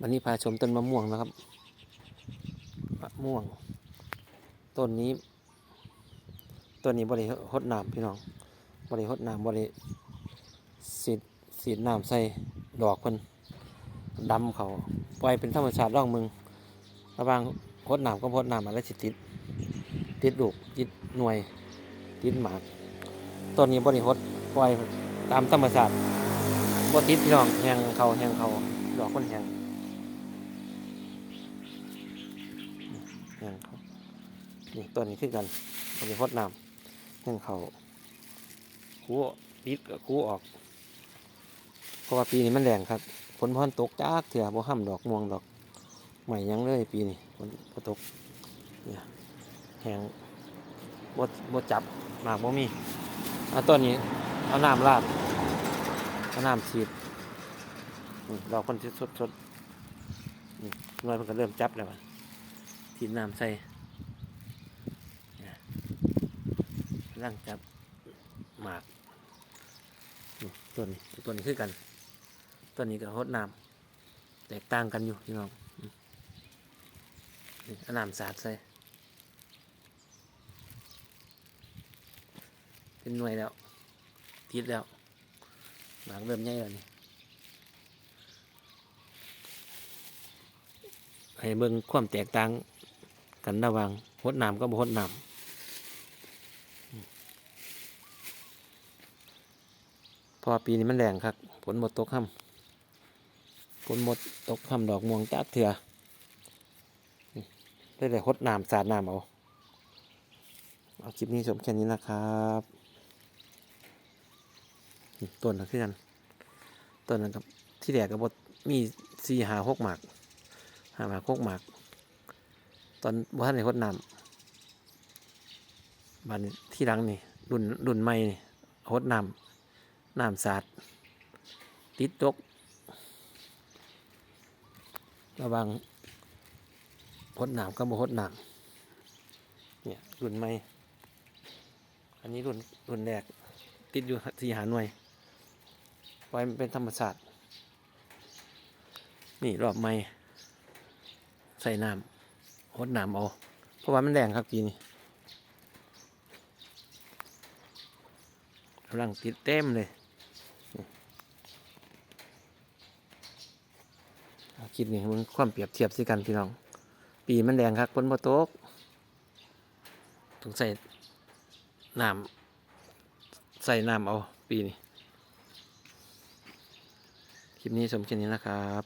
วันนี้พาชมต้นมะม่วงนะครับ มะม่วง ต้นนี้ ต้นนี้บริหดน้ำพี่น้อง บริหดน้ำบริสีดสีดน้ำใส่ดอกเพิ่นดำเขาปล่อยเป็นธรรมชาติร่องมึง ระว่างหดน้ำก็หดน้ำอะไรสิติด ติดลูกติดหน่วย ติดหมาก ต้นนี้บริหดปล่อยตามธรรมชาติบ่ติดพี่น้องแหงเขาแหงเขาดอกคนแหง แหงเขานี่ต้นนี้คือกันบริหดน้ำแหงเขาคูติดกับคูออก เพราะว่าปีนี้มันแรงครับฝนพอนตกจากเถื่อบ่ห้ำดอกม่วงดอกใหม่ยังเลยปีนี้ฝนตกเนี่ยแหงบ่บ่จับหมากบ่มีเอาต้นนี้เอาน้ำราดเอาน้ำฉีดดอกคนที่สดสดนี่หน่วยมันก็เริ่มจับแล้วมัน ฉีดน้ำใส่ร่างจับหมากต้นนี้ต้นนี้คือกันต้นนี้ก็หดน้ำแตกต่างกันอยู่พี่น้องอืมนี่เอาน้ำสาดใส่เป็นหน่วยแล้วติดแล้วหมากเริ่มใหญ่แล้วนี่ให้เบิ่งความแตกต่าง กันระว่างหดน้ำกับบ่หดน้ำพอปีนี้มันแรงครับฝนหมดตกค่ำฝนหมดตกค่ำดอกม่วงจักเถื่อได้เลยหดน้ำสาดน้ำเอาเอาคลิปนี้ชมแค่นี้นะครับต้นนะคือกันต้นนั้นกับที่แดกกับบดมีสี่หาหกหมากหาหมากหกหมาก ตอนบ้านในหดน้ำบ้านที่หลังนี่รุ่นรุ่นใหม่นี่หดน้ำน้ำสาดติดตก ระวังหดน้ำกับบ่หดน้ำเนี่ยรุ่นใหม่อันนี้รุ่นรุ่นแรกติดอยู่ที่หาหน่วยไว้มันเป็นธรรมศาสตร์นี่รอบใหม่ใส่น้ำ หดน้ำเอาเพราะว่ามันแรงครับปีนี้กำลังติดเต็มเลยคิดนี่มันความเปรียบเทียบสิกันพี่น้อง ปีมันแรงครับฝนบ่ตกต้องใส่น้ำใส่น้ำเอาปีนี้ คลิปนี้สมแค่นี้นะครับ